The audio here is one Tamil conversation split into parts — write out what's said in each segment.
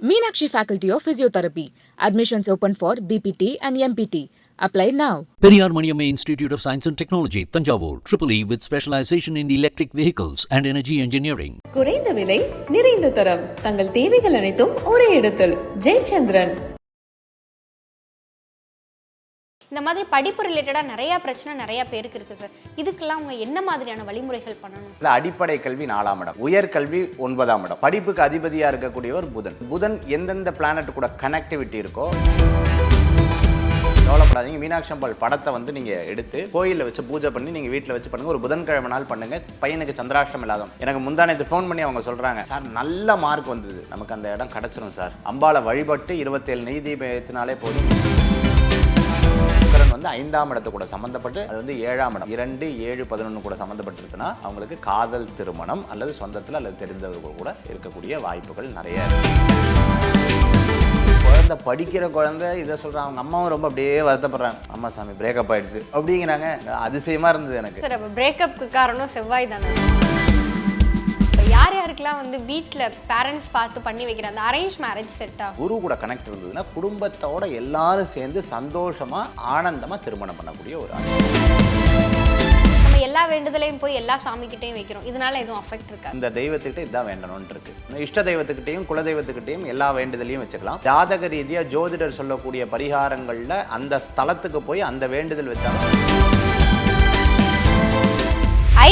Meenakshi Faculty of Physiotherapy. Admissions open for BPT and MPT. Apply now. Periyar Maniamma Institute of Science and Technology, Tanjavur, Triple E with specialization in electric vehicles and energy engineering. குறைந்த விலை நிறைந்த தரம் தங்கள் தேவைகள் அனைத்தும் ஒரே இடத்தில் ஜெயச்சந்திரன் இந்த மாதிரி படிப்பு ரிலேட்டடாக நிறையா பிரச்சனை நிறையா பேருக்கு இருக்குது சார் இதுக்கெல்லாம் அவங்க என்ன மாதிரியான வழிமுறைகள் பண்ணணும் இல்லை அடிப்படை கல்வி நாலாம் இடம். உயர்கல்வி ஒன்பதாம் இடம். படிப்புக்கு அதிபதியாக இருக்கக்கூடியவர் புதன். புதன் எந்தெந்த பிளானட் கூட கனெக்டிவிட்டி இருக்கோ கவலைப்படாதீங்க. மீனாட்சி அம்பாள் படத்தை வந்து நீங்க எடுத்து கோயிலில் வச்சு பூஜை பண்ணி நீங்க வீட்டில் வச்சு பண்ணுங்க. ஒரு புதன்கிழமை நாள் பண்ணுங்க. பையனுக்கு சந்திராஷ்டம் இல்லாதம் எனக்கு முந்தானத்து ஃபோன் பண்ணி அவங்க சொல்றாங்க சார் நல்ல மார்க் வந்தது. நமக்கு அந்த இடம் கிடைச்சிரும் சார் அம்பாளை வழிபட்டு இருபத்தேழு நெய் தீபம் ஏற்றினாலே போதும். சுக்கரன் வந்து ஐந்தாம் இடத்து கூட சம்மந்தப்பட்டு அது வந்து ஏழாம் இடம். இரண்டு ஏழு பதினொன்று கூட சம்மந்தப்பட்டிருக்குன்னா அவங்களுக்கு காதல் திருமணம் அல்லது சொந்தத்தில் அல்லது தெரிந்தவர்கள் கூட இருக்கக்கூடிய வாய்ப்புகள் நிறைய இருக்கு. குழந்தை படிக்கிற குழந்தை இதை சொல்கிறாங்க அவங்க அம்மாவும் ரொம்ப அப்படியே வருத்தப்படுறாங்க. அம்மா சாமி பிரேக்கப் ஆயிடுச்சு. அப்படிங்கிறாங்க. அதிசயமாக இருந்தது எனக்கு. சார் அப்போ பிரேக்கப்புக்கு காரணம் செவ்வாய் தானே? யாருக்கெல்லாம் வந்து வீட்டில் பேரண்ட்ஸ் பார்த்து பண்ணி வைக்கிற அந்த அரேஞ்ச் மேரேஜ் செட் ஆகும் குரு கூட கனெக்ட் இருந்ததுன்னா குடும்பத்தோட எல்லாரும் சேர்ந்து சந்தோஷமா ஆனந்தமா திருமணம் பண்ணக்கூடிய ஒரு ஆள். நம்ம எல்லா வேண்டுதலையும் போய் எல்லா சாமிக்கிட்டையும் வைக்கிறோம். இதனால எதுவும் அஃபெக்ட் இருக்காது. இந்த தெய்வத்துக்கிட்ட இதான் வேண்டணும்னு இருக்கு இஷ்ட தெய்வத்துக்கிட்டையும் குல தெய்வத்துக்கிட்டையும் எல்லா வேண்டுதலையும் வச்சுக்கலாம். ஜாதக ரீதியா ஜோதிடர் சொல்லக்கூடிய பரிகாரங்கள்ல அந்த ஸ்தலத்துக்கு போய் அந்த வேண்டுதல் வச்சாலும்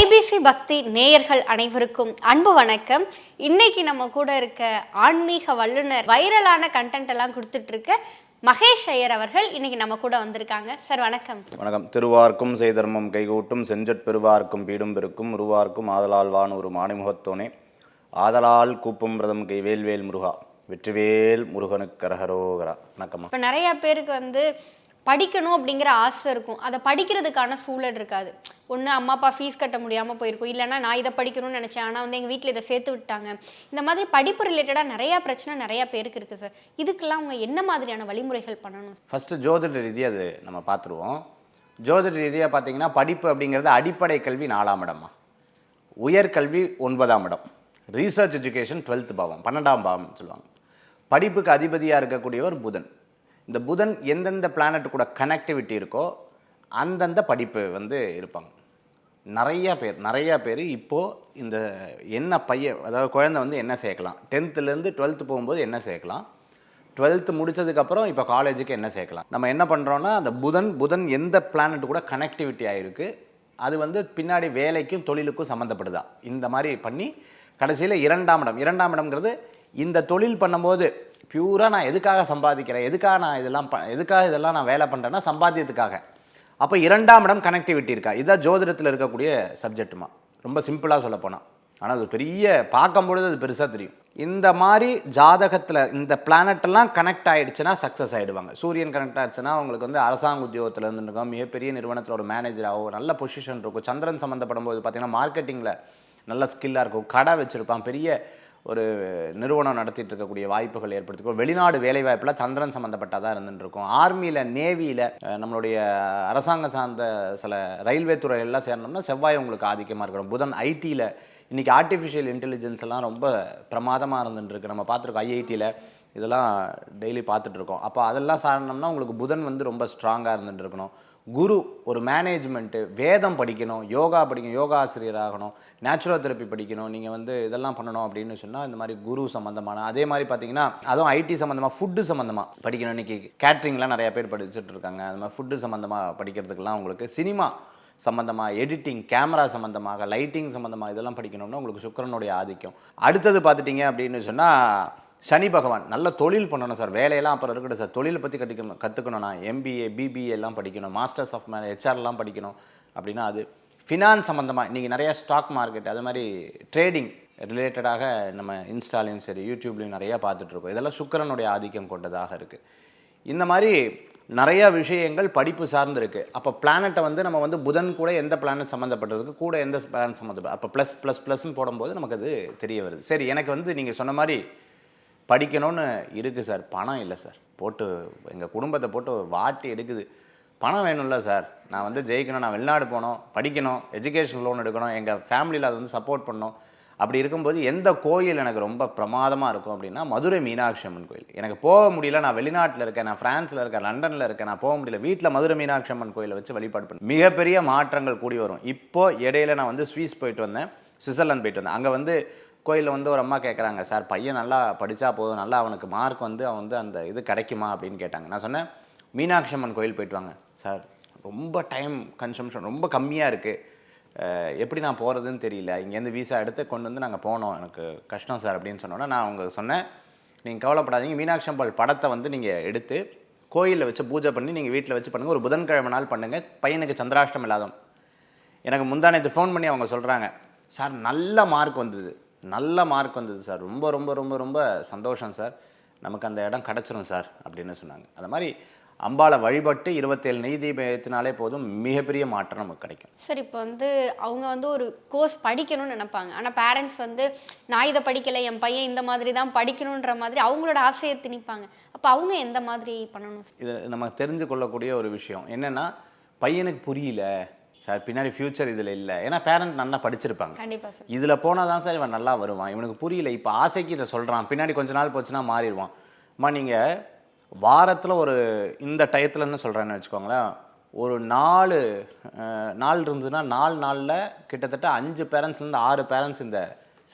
ஐபிசி பக்தி நேயர்கள் அனைவருக்கும் அன்பு வணக்கம். இன்னைக்கு நம்ம கூட இருக்க ஆன்மீக வல்லுனர் வைரலான கண்டென்ட் எல்லாம் கொடுத்துட்டு இருக்க மகேஷ் ஐயர் அவர்கள் இன்னைக்கு நம்ம கூட வந்திருக்காங்க. சார் வணக்கம். வணக்கம். திருவார்க்கும் செய்தர்மம் கைகூட்டும் செஞ்சற் பெருவார்க்கும் பீடும் பெருக்கும் உருவார்க்கும் ஆதலால் வான் ஒரு மாணிமுகத்தோனே. ஆதலால் கூப்பும் பிரதம் கை வேல்வேல் முருகா வெற்றிவேல் முருகனுக்கு கரகரோகரா. வணக்கம்மா. இப்போ நிறைய பேருக்கு வந்து படிக்கணும் அப்படிங்கிற ஆசை இருக்கும். அதை படிக்கிறதுக்கான சூழல் இருக்காது. ஒன்று அம்மா அப்பா ஃபீஸ் கட்ட முடியாமல் போயிருக்கும். இல்லைன்னா நான் இதை படிக்கணும்னு நினச்சேன். ஆனால் வந்து எங்கள் வீட்டில் இதை சேர்த்து விட்டாங்க. இந்த மாதிரி படிப்பு ரிலேட்டடாக நிறையா பிரச்சனை நிறையா பேருக்கு இருக்குது சார் இதுக்கெல்லாம் அவங்க என்ன மாதிரியான வழிமுறைகள் பண்ணணும் ஃபஸ்ட்டு ஜோதிட ரீதியாக அது நம்ம பார்த்துருவோம். ஜோதிட ரீதியாக பார்த்தீங்கன்னா படிப்பு அப்படிங்கிறது அடிப்படை கல்வி நாலாம் இடமா உயர்கல்வி ஒன்பதாம் இடம். ரீசர்ச் எஜுகேஷன் டுவெல்த் பாவம் பன்னெண்டாம் பாவம்னு சொல்லுவாங்க. படிப்புக்கு அதிபதியாக இருக்கக்கூடியவர் புதன். இந்த புதன் எந்தெந்த பிளானட் கூட கனெக்டிவிட்டி இருக்கோ அந்தந்த படிப்பு வந்து இருப்பாங்க. நிறையா பேர் நிறையா பேர் இப்போது இந்த என்ன பையன் அதாவது குழந்தை வந்து என்ன சேர்க்கலாம்? டென்த்துலேருந்து டுவெல்த்து போகும்போது என்ன சேர்க்கலாம்? டுவெல்த்து முடிச்சதுக்கப்புறம் இப்போ காலேஜுக்கு என்ன சேர்க்கலாம்? நம்ம என்ன பண்ணுறோன்னா அந்த புதன் புதன் எந்த பிளானட் கூட கனெக்டிவிட்டி ஆகிருக்கு அது வந்து பின்னாடி வேலைக்கும் தொழிலுக்கும் சம்மந்தப்படுதா இந்த மாதிரி பண்ணி கடைசியில் இரண்டாம் இடம். இரண்டாம் இடம்ங்கிறது இந்த தொழில் பண்ணும்போது பியூராக நான் எதுக்காக சம்பாதிக்கிறேன்? எதுக்காக நான் இதெல்லாம் ப எதுக்காக இதெல்லாம் நான் வேலை பண்ணுறேன்னா சம்பாத்தியத்துக்காக. அப்போ இரண்டாம் இடம் கனெக்டிவிட்டி இருக்கா? இதுதான் ஜோதிடத்தில் இருக்கக்கூடிய சப்ஜெக்ட்டுமா ரொம்ப சிம்பிளாக சொல்ல போனால் ஆனால் அது பெரிய பார்க்கும்பொழுது அது பெருசாக தெரியும். இந்த மாதிரி ஜாதகத்தில் இந்த பிளானட்டெல்லாம் கனெக்ட் ஆகிடுச்சுன்னா சக்ஸஸ் ஆகிடுவாங்க சூரியன் கனெக்ட் ஆயிடுச்சுன்னா அவங்களுக்கு வந்து அரசாங்க உத்தியோகத்தில் இருந்துருக்கும் மிகப்பெரிய நிறுவனத்தில் ஒரு மேனேஜராகவோ நல்ல பொசிஷன் இருக்கும். சந்திரன் சம்மந்தப்படும் போது பார்த்தீங்கன்னா மார்க்கெட்டிங்கில் நல்ல ஸ்கில்லாக இருக்கும். கடை வச்சுருப்பான். பெரிய ஒரு நிறுவனம் நடத்திட்டு இருக்கக்கூடிய வாய்ப்புகள் ஏற்படுத்திக்கும் வெளிநாடு வேலைவாய்ப்பில் சந்திரன் சம்மந்தப்பட்டதாக இருந்துட்டு ஆர்மியில் நேவியில் நம்மளுடைய அரசாங்கம் சார்ந்த சில ரயில்வே துறையெல்லாம் சேரணும்னா செவ்வாய் உங்களுக்கு ஆதிக்கமாக இருக்கணும். புதன் ஐடியில் இன்றைக்கி ஆர்டிஃபிஷியல் இன்டெலிஜென்ஸ் எல்லாம் ரொம்ப பிரமாதமாக இருந்துட்டுருக்கு. நம்ம பார்த்துருக்கோம் ஐஐடியில் இதெல்லாம் டெய்லி பார்த்துட்ருக்கோம் அப்போ அதெல்லாம் சாரணம்னா உங்களுக்கு புதன் வந்து ரொம்ப ஸ்ட்ராங்காக இருந்துட்டு இருக்கணும் குரு ஒரு மேனேஜ்மெண்ட்டு வேதம் படிக்கணும் யோகா படிக்கணும் யோகா ஆசிரியர் ஆகணும் நேச்சுரல் தெரப்பி படிக்கணும் நீங்கள் வந்து இதெல்லாம் பண்ணணும் அப்படின்னு சொன்னால் இந்த மாதிரி குரு சம்மந்தமான அதே மாதிரி பார்த்தீங்கன்னா அதுவும் ஐடி சம்மந்தமாக ஃபுட்டு சம்மந்தமாக படிக்கணும். இன்றைக்கி கேட்ரிங்லாம் நிறையா பேர் படிச்சுட்டு இருக்காங்க. அது மாதிரி ஃபுட்டு சம்மந்தமாக படிக்கிறதுக்கெல்லாம் உங்களுக்கு சினிமா சம்மந்தமாக எடிட்டிங் கேமரா சம்மந்தமாக லைட்டிங் சம்மந்தமாக இதெல்லாம் படிக்கணும்னா உங்களுக்கு சுக்கிரனுடைய ஆதிக்கம். அடுத்தது பார்த்துட்டிங்க அப்படின்னு சொன்னால் சனி பகவான் நல்ல தொழில் பண்ணணும் சார். வேலையெல்லாம் அப்புறம் இருக்கட்டும் சார். தொழிலை பற்றி கற்றுக்கணும் கற்றுக்கணும்னா எம்பிஏ பிபிஏ எல்லாம் படிக்கணும். மாஸ்டர்ஸ் ஆஃப் மேனே ஹெச்ஆர்லாம் படிக்கணும் அப்படின்னா அது ஃபினான்ஸ் சம்மந்தமாக இன்றைக்கி நிறையா ஸ்டாக் மார்க்கெட் அது மாதிரி ட்ரேடிங் ரிலேட்டடாக நம்ம இன்ஸ்டாலையும் சரி யூடியூப்லையும் நிறையா பார்த்துட்ருக்கோம் இதெல்லாம் சுக்கரனுடைய ஆதிக்கம் கொண்டதாக இருக்குது இந்த மாதிரி நிறையா விஷயங்கள் படிப்பு சார்ந்து இருக்குது அப்போ பிளானட்டை வந்து நம்ம வந்து புதன் கூட எந்த பிளானட் சம்மந்தப்பட்டிருக்கு கூட எந்த பிளானட் சம்மந்தப்பட்ட அப்போ ப்ளஸ் ப்ளஸ் ப்ளஸ்ன்னு போடும்போது நமக்கு அது தெரிய வருது. சரி எனக்கு வந்து நீங்கள் சொன்ன மாதிரி படிக்கணும்னு இருக்குது சார். பணம் இல்லை சார். போட்டு எங்கள் குடும்பத்தை போட்டு வாட்டி எடுக்குது. பணம் வேணும்ல சார். நான் வந்து ஜெயிக்கணும் நான் வெளிநாடு போகணும் படிக்கணும் எஜுகேஷன் லோன் எடுக்கணும் எங்கள் ஃபேமிலியில் அது வந்து சப்போர்ட் பண்ணணும். அப்படி இருக்கும்போது எந்த கோயில் எனக்கு ரொம்ப பிரமாதமாக இருக்கும் அப்படின்னா மதுரை மீனாட்சி அம்மன் கோயில். எனக்கு போக முடியல நான் வெளிநாட்டில் இருக்கேன் நான் ஃப்ரான்ஸில் இருக்கேன் லண்டனில் இருக்கேன் நான் போக முடியல வீட்டில் மதுரை மீனாட்சி அம்மன் கோயிலை வச்சு வழிபாடு பண்ணேன் மிகப்பெரிய மாற்றங்கள் கூடி வரும். இப்போ இடையில நான் வந்து ஸ்வீஸ் போயிட்டு வந்தேன் சுவிட்சர்லாந்து போயிட்டு வந்தேன். அங்கே வந்து கோயிலில் வந்து ஒரு அம்மா கேட்குறாங்க சார் பையன் நல்லா படித்தா போதும் நல்லா அவனுக்கு மார்க் வந்து அவன் வந்து அந்த இது கிடைக்குமா? அப்படின்னு கேட்டாங்க. நான் சொன்னேன் மீனாட்சி அம்மன் கோயில் போயிட்டு வாங்க. சார் ரொம்ப டைம் கன்சம்ஷன் ரொம்ப கம்மியாக இருக்குது எப்படி நான் போகிறதுன்னு தெரியல. இங்கேருந்து வீசா எடுத்து கொண்டு வந்து நாங்கள் போனோம். எனக்கு கஷ்டம் சார் அப்படின்னு சொன்னோன்னே நான் அவங்க சொன்னேன். நீங்கள் கவலைப்படாதீங்க. மீனாட்சி அம்பாள் படத்தை வந்து நீங்கள் எடுத்து கோயிலில் வச்சு பூஜை பண்ணி நீங்கள் வீட்டில் வச்சு பண்ணுங்கள் ஒரு புதன்கிழமை நாள் பண்ணுங்கள் பையனுக்கு சந்திராஷ்டம் இல்லாதம் எனக்கு முந்தானத்து ஃபோன் பண்ணி அவங்க சொல்கிறாங்க சார் நல்ல மார்க் வந்தது. நல்ல மார்க் வந்தது சார். ரொம்ப ரொம்ப ரொம்ப ரொம்ப சந்தோஷம் சார். நமக்கு அந்த இடம் கிடச்சிரும் சார் அப்படின்னு சொன்னாங்க. அந்த மாதிரி அம்பாளை வழிபட்டு இருபத்தேழு நெய் தீபம் ஏற்றினாலே போதும் மிகப்பெரிய மாற்றம் நமக்கு கிடைக்கும். சார் இப்போ வந்து அவங்க வந்து ஒரு கோர்ஸ் படிக்கணும்னு நினைப்பாங்க. ஆனால் பேரண்ட்ஸ் வந்து நான் இதை படிக்கலை என் பையன் இந்த மாதிரி தான் படிக்கணுன்ற மாதிரி அவங்களோட ஆசையை திணிப்பாங்க. அப்போ அவங்க எந்த மாதிரி பண்ணணும் இது நம்ம தெரிஞ்சு கொள்ளக்கூடிய ஒரு விஷயம். என்னென்னா பையனுக்கு புரியல. சார் பின்னாடி ஃப்யூச்சர் இதில் இல்லை. ஏன்னா பேரண்ட் நல்லா படிச்சிருப்பாங்க. கண்டிப்பாக சார். இதில் போனால் தான் சார் இவன் நல்லா வருவான். இவனுக்கு புரியல. இப்போ ஆசைக்கு இதை சொல்கிறான் பின்னாடி கொஞ்ச நாள் போச்சுன்னா மாறிடுவான். அம்மா நீங்கள் வாரத்தில் ஒரு இந்த டயத்தில் என்ன சொல்கிறேன்னு வச்சுக்கோங்களேன் ஒரு நாலு நாள் இருந்ததுன்னா நாலு நாளில் கிட்டத்தட்ட அஞ்சு பேரண்ட்ஸ்லேருந்து ஆறு பேரண்ட்ஸ் இந்த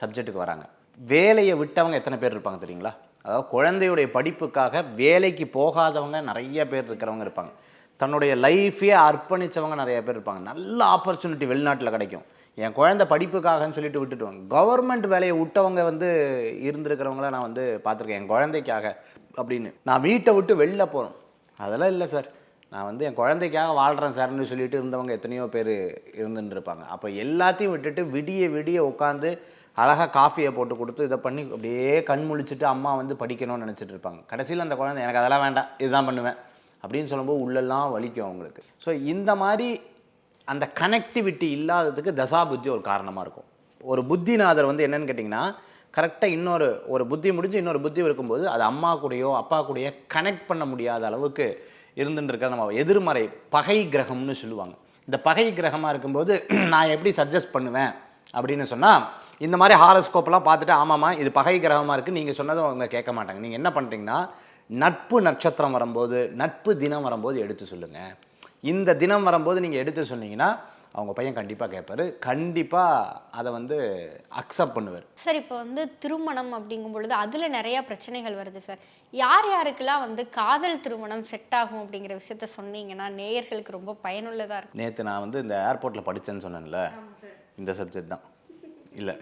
சப்ஜெக்ட்டுக்கு வராங்க. வேலையை விட்டவங்க எத்தனை பேர் இருப்பாங்க தெரியுங்களா? அதாவது குழந்தையுடைய படிப்புக்காக வேலைக்கு போகாதவங்க நிறைய பேர் இருக்கிறவங்க இருப்பாங்க. தன்னுடைய லைஃபையே அர்ப்பணிச்சவங்க நிறைய பேர் இருப்பாங்க. நல்ல ஆப்பர்ச்சுனிட்டி வெளிநாட்டில் கிடைக்கும். என் குழந்தை படிப்புக்காகன்னு சொல்லிட்டு விட்டுட்டுவாங்க கவர்மெண்ட் வேலையை விட்டவங்க வந்து இருந்திருக்கிறவங்கள நான் வந்து பார்த்துருக்கேன். என் குழந்தைக்காக அப்படின்னு. நான் வீட்டை விட்டு வெளில போகிறோம் அதெல்லாம் இல்லை சார். நான் வந்து என் குழந்தைக்காக வாழ்கிறேன் சார்னு சொல்லிட்டு இருந்தவங்க எத்தனையோ பேர் இருந்துட்டு இருப்பாங்க அப்போ எல்லாத்தையும் விட்டுட்டு விடிய விடிய உட்காந்து அழகாக காஃபியை போட்டு கொடுத்து இதை பண்ணி அப்படியே கண் முழிச்சிட்டு அம்மா வந்து படிக்கணும்னு நினச்சிட்டு இருப்பாங்க. கடைசியில் அந்த குழந்தை எனக்கு அதெல்லாம் வேண்டாம் இதுதான் பண்ணுவேன் அப்படின்னு சொல்லும்போது உள்ளெல்லாம் வலிக்கும் அவங்களுக்கு. ஸோ இந்த மாதிரி அந்த கனெக்டிவிட்டி இல்லாததுக்கு தசாபுத்தி ஒரு காரணமாக இருக்கும். ஒரு புத்திநாதர் வந்து என்னென்னு கேட்டிங்கன்னா கரெக்டாக இன்னொரு ஒரு புத்தி முடிஞ்சு இன்னொரு புத்தி இருக்கும்போது அது அம்மா கூடயோ அப்பா கூடயோ கனெக்ட் பண்ண முடியாத அளவுக்கு இருந்துட்டு நம்ம எதிர்மறை பகை கிரகம்னு சொல்லுவாங்க. இந்த பகை கிரகமாக இருக்கும்போது நான் எப்படி சஜஸ்ட் பண்ணுவேன் அப்படின்னு சொன்னால் இந்த மாதிரி ஹாரஸ்கோப்லாம் பார்த்துட்டு ஆமாம்மா இது பகை கிரகமாக இருக்குது நீங்கள் சொன்னதும் அவங்க கேட்க மாட்டாங்க. நீங்கள் என்ன பண்ணுறீங்கன்னா நட்பு நட்சத்திரம் வரும்போது நட்பு தினம் வரும்போது எடுத்து சொல்லுங்கள் இந்த தினம் வரும்போது நீங்கள் எடுத்து சொன்னீங்கன்னா அவங்க பையன் கண்டிப்பாக கேட்பாரு. கண்டிப்பாக அதை வந்து அக்செப்ட் பண்ணுவார். சார் இப்போ வந்து திருமணம் அப்படிங்கும் பொழுது அதில் நிறையா பிரச்சனைகள் வருது சார். யார் யாருக்கெல்லாம் வந்து காதல் திருமணம் செட் ஆகும் அப்படிங்கிற விஷயத்த சொன்னீங்கன்னா நேயர்களுக்கு ரொம்ப பயனுள்ளதாக இருக்கும். நேற்று நான் வந்து இந்த ஏர்போர்ட்டில் படித்தேன்னு சொன்னேன்ல. இந்த சப்ஜெக்ட் தான். இல்லை.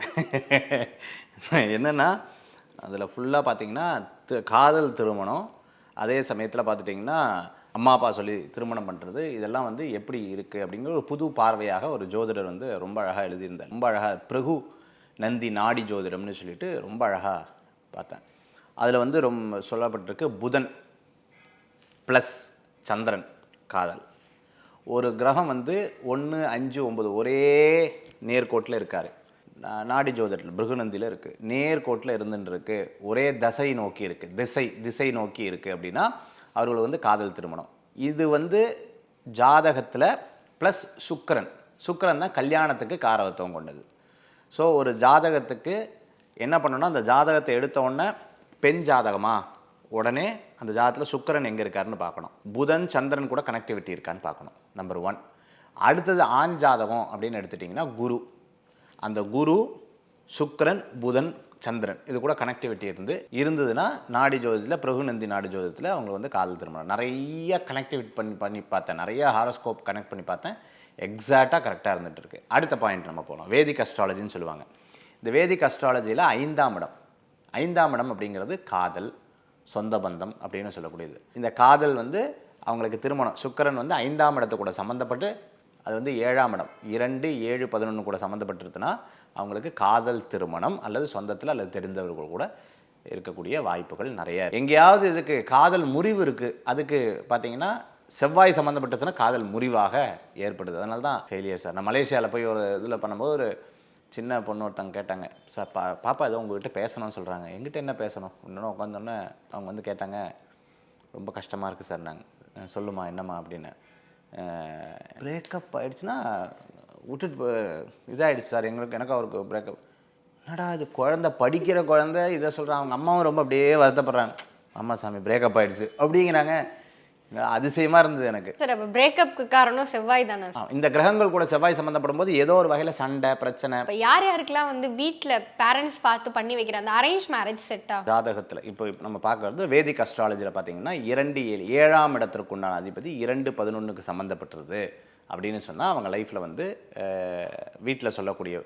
என்னென்னா அதில் ஃபுல்லாக பார்த்தீங்கன்னா காதல் திருமணம் அதே சமயத்தில் பார்த்துட்டிங்கன்னா அம்மா அப்பா சொல்லி திருமணம் பண்ணுறது இதெல்லாம் வந்து எப்படி இருக்குது அப்படிங்கிற ஒரு புது பார்வையாக ஒரு ஜோதிடர் வந்து ரொம்ப அழகாக எழுதியிருந்தார். ரொம்ப அழகாக பிரகு நந்தி நாடி ஜோதிடம்னு சொல்லிட்டு ரொம்ப அழகாக பார்த்தேன். அதில் வந்து ரொம்ப சொல்லப்பட்டிருக்கு புதன் ப்ளஸ் சந்திரன் காதல். ஒரு கிரகம் வந்து ஒன்று அஞ்சு ஒம்பது ஒரே நேர்கோட்டில் இருக்கார். நாடி ஜோதிடத்தில் பிருகுநந்தியில் இருக்குது நேர்கோட்டில் இருந்துன்னு இருக்குது ஒரே தசை நோக்கி இருக்குது திசை திசை நோக்கி இருக்குது அப்படின்னா அவர்கள் வந்து காதல் திருமணம். இது வந்து ஜாதகத்தில் ப்ளஸ் சுக்கரன். சுக்கரன் தான் கல்யாணத்துக்கு காரகத்துவம் கொண்டது. ஸோ ஒரு ஜாதகத்துக்கு என்ன பண்ணணும்னா அந்த ஜாதகத்தை எடுத்த உடனே பெண் ஜாதகமா? உடனே அந்த ஜாதகத்தில் சுக்கரன் எங்கே இருக்காருன்னு பார்க்கணும். புதன் சந்திரன் கூட கனெக்டிவிட்டி இருக்கான்னு பார்க்கணும் நம்பர் ஒன் அடுத்தது ஆண் ஜாதகம் அப்படின்னு எடுத்துட்டிங்கன்னா குரு. அந்த குரு சுக்கரன் புதன் சந்திரன். இது கூட கனெக்டிவிட்டி இருந்து இருந்ததுன்னா நாடி ஜோதிடத்தில் பிரகுநந்தி நாடி ஜோதிடத்தில் அவங்க வந்து காதல் திருமணம். நிறைய கனெக்டிவிட்டி பண்ணி பண்ணி பார்த்தேன். நிறைய ஹாரோஸ்கோப் கனெக்ட் பண்ணி பார்த்தேன். எக்ஸாக்டாக கரெக்டாக இருந்துட்டு இருக்கு. அடுத்த பாயிண்ட் நம்ம போகலாம். வேதிக் அஸ்ட்ராலஜின்னு சொல்லுவாங்க. இந்த வேதிக் அஸ்ட்ராலஜியில் ஐந்தாம் இடம். ஐந்தாம் இடம் அப்படிங்கிறது காதல் சொந்த பந்தம் அப்படின்னு சொல்லக்கூடியது. இந்த காதல் வந்து அவங்களுக்கு திருமணம். சுக்கரன் வந்து ஐந்தாம் இடத்து கூட சம்மந்தப்பட்டு அது வந்து ஏழாம் இடம். இரண்டு ஏழு பதினொன்று கூட சம்மந்தப்பட்டிருக்குன்னா அவங்களுக்கு காதல் திருமணம் அல்லது சொந்தத்தில் அல்லது தெரிந்தவர்கள் கூட இருக்கக்கூடிய வாய்ப்புகள் நிறைய எங்கேயாவது இதுக்கு காதல் முறிவு இருக்குது அதுக்கு பார்த்தீங்கன்னா செவ்வாய் சம்மந்தப்பட்டதுன்னா காதல் முறிவாக ஏற்படுது. அதனால தான் ஃபெயிலியர் சார் நான் மலேசியாவில் போய் ஒரு இதில் பண்ணும்போது ஒரு சின்ன பொண்ணு ஒருத்தவங்க கேட்டாங்க சார் பா பாப்பா ஏதோ உங்ககிட்ட பேசணும்னு சொல்கிறாங்க எங்கிட்ட என்ன பேசணும்? இன்னொன்று உட்காந்தோன்னே அவங்க வந்து கேட்டாங்க ரொம்ப கஷ்டமாக இருக்குது சார் நாங்கள் சொல்லுமா என்னம்மா? அப்படின்னு. பிரேக்கப் ஆயிடுச்சுன்னா விட்டுட்டு இதாயிடுச்சு சார். எங்களுக்கு எனக்கு அவருக்கு பிரேக்கப் என்னடா இது குழந்தை படிக்கிற குழந்தை இதை சொல்கிறாங்க அவங்க அம்மாவும் ரொம்ப அப்படியே வருத்தப்படுறாங்க. அம்மா சாமி பிரேக்கப் ஆயிடுச்சு. அப்படிங்கிறாங்க. அதிசயமாக இருந்தது எனக்கு. சார் அப்போ பிரேக்கப்க்கு காரணம் செவ்வாய் தானே இந்த கிரகங்கள் கூட செவ்வாய் சம்மந்தப்படும் போது ஏதோ ஒரு வகையில் சண்டை பிரச்சனை. இப்போ யார் யாருக்கெல்லாம் வந்து வீட்டில் பேரண்ட்ஸ் பார்த்து பண்ணி வைக்கிற அந்த அரேஞ்ச் மேரேஜ் செட் ஆகும் ஜாதகத்தில் இப்போ நம்ம பார்க்கறது வேதிக் அஸ்ட்ராலஜியில் பார்த்தீங்கன்னா இரண்டு ஏழு ஏழாம் இடத்திற்கு உண்டான அதிபதி இரண்டு பதினொன்றுக்கு சம்மந்தப்பட்டிருது அப்படின்னு சொன்னால் அவங்க லைஃப்பில் வந்து வீட்டில் சொல்லக்கூடிய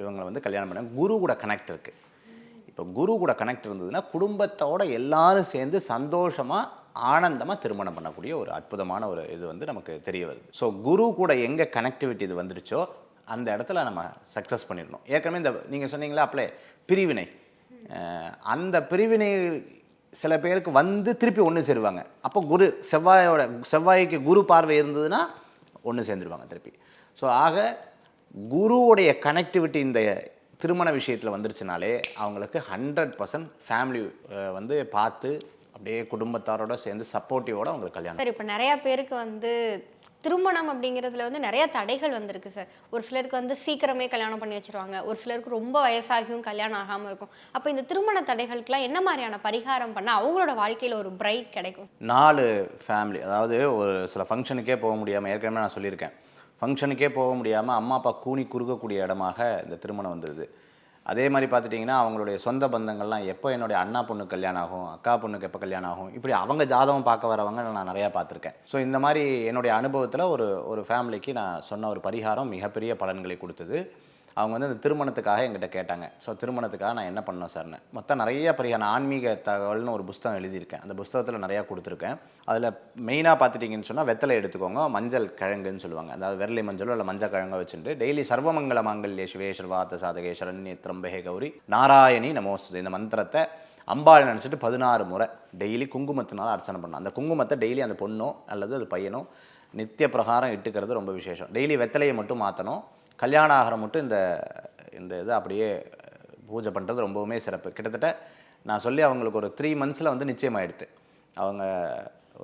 இவங்களை வந்து கல்யாணம் பண்ண குரு கூட கனெக்ட் இருக்குது இப்போ குரு கூட கனெக்ட் இருந்ததுன்னா குடும்பத்தோட எல்லாரும் சேர்ந்து சந்தோஷமாக ஆனந்தமாக திருமணம் பண்ணக்கூடிய ஒரு அற்புதமான ஒரு இது வந்து நமக்கு தெரிய வருது. ஸோ குரு கூட எங்கே கனெக்டிவிட்டி இது வந்துடுச்சோ அந்த இடத்துல நம்ம சக்ஸஸ் பண்ணிடணும். ஏற்கனவே இந்த நீங்கள் சொன்னீங்களா அப்பளே பிரிவினை. அந்த பிரிவினை சில பேருக்கு வந்து திருப்பி ஒன்று சேருவாங்க. அப்போ குரு செவ்வாயோட செவ்வாய்க்கு குரு பார்வை இருந்ததுன்னா ஒன்று சேர்ந்துருவாங்க திருப்பி. ஸோ ஆக குருவுடைய கனெக்டிவிட்டி இந்த திருமண விஷயத்தில் வந்துருச்சுனாலே அவங்களுக்கு ஹண்ட்ரட் பர்சன்ட் ஃபேமிலி வந்து பார்த்து அப்படியே குடும்பத்தாரோட சேர்ந்து சப்போர்ட்டிவோட அவங்களுக்கு கல்யாணம் சார் இப்போ நிறைய பேருக்கு வந்து திருமணம் அப்படிங்கிறதுல வந்து நிறைய தடைகள் வந்திருக்கு சார். ஒரு சிலருக்கு வந்து சீக்கிரமே கல்யாணம் பண்ணி வச்சிருவாங்க. ஒரு சிலருக்கு ரொம்ப வயசாகியும் கல்யாணம் ஆகாமல் இருக்கும். அப்போ இந்த திருமண தடைகளுக்கெல்லாம் என்ன மாதிரியான பரிகாரம் பண்ணால் அவங்களோட வாழ்க்கையில் ஒரு பிரைட் கிடைக்கும்? நாலு ஃபேமிலி அதாவது ஒரு சில ஃபங்க்ஷனுக்கே போக முடியாமல் ஏற்கனவே நான் சொல்லியிருக்கேன். ஃபங்க்ஷனுக்கே போக முடியாமல் அம்மா அப்பா கூனி குறுக்கக்கூடிய இடமாக இந்த திருமணம் வந்துடுது அதே மாதிரி பார்த்துட்டிங்கன்னா அவங்களுடைய சொந்த பந்தங்கள்லாம் எப்போ என்னுடைய அண்ணா பொண்ணுக்கு கல்யாணம் ஆகும் அக்கா பொண்ணுக்கு எப்போ கல்யாணம் ஆகும் இப்படி அவங்க ஜாதகம் பார்க்க வரவங்க நான் நிறையா பார்த்துருக்கேன். ஸோ இந்த மாதிரி என்னுடைய அனுபவத்தில் ஒரு ஒரு ஃபேமிலிக்கு நான் சொன்ன ஒரு பரிகாரம் மிகப்பெரிய பலன்களை கொடுத்தது. அவங்க வந்து அந்த திருமணத்துக்காக எங்கிட்ட கேட்டாங்க. ஸோ திருமணத்துக்காக நான் என்ன பண்ணோம் சார்னு. மொத்தம் நிறைய பரிகாரம் ஆன்மீக தகவல்னு ஒரு புஸ்தகம் எழுதியிருக்கேன். அந்த புஸ்தகத்தில் நிறையா கொடுத்துருக்கேன். அதில் மெயினாக பார்த்துட்டிங்கன்னு சொன்னால் வெத்தலை எடுத்துக்கோங்க மஞ்சள் கிழங்குன்னு சொல்லுவாங்க. அதாவது விரலி மஞ்சளோ இல்லை மஞ்சள் கிழங்கோ வச்சுட்டு டெய்லி சர்வமங்கல மாங்கல்ய சிவே வாத்த சாதகேஸ்வரன் திரம்பகே கௌரி நாராயணி நமோஸ்து. இந்த மந்திரத்தை அம்பாள் நினச்சிட்டு பதினாறு முறை டெய்லி குங்குமத்தினால அர்ச்சனை பண்ணணும். அந்த குங்குமத்தை டெய்லி அந்த பொண்ணோ அல்லது அது பையனோ நித்திய பிரகாரம் இட்டுக்கிறது ரொம்ப விசேஷம். டெய்லி வெத்தலையை மட்டும் மாற்றணும் கல்யாணம் ஆகிற மட்டும் இந்த இந்த இது அப்படியே பூஜை பண்ணுறது ரொம்பவுமே சிறப்பு. கிட்டத்தட்ட நான் சொல்லி அவங்களுக்கு ஒரு த்ரீ மந்த்ஸில் வந்து நிச்சயமாயிடுது அவங்க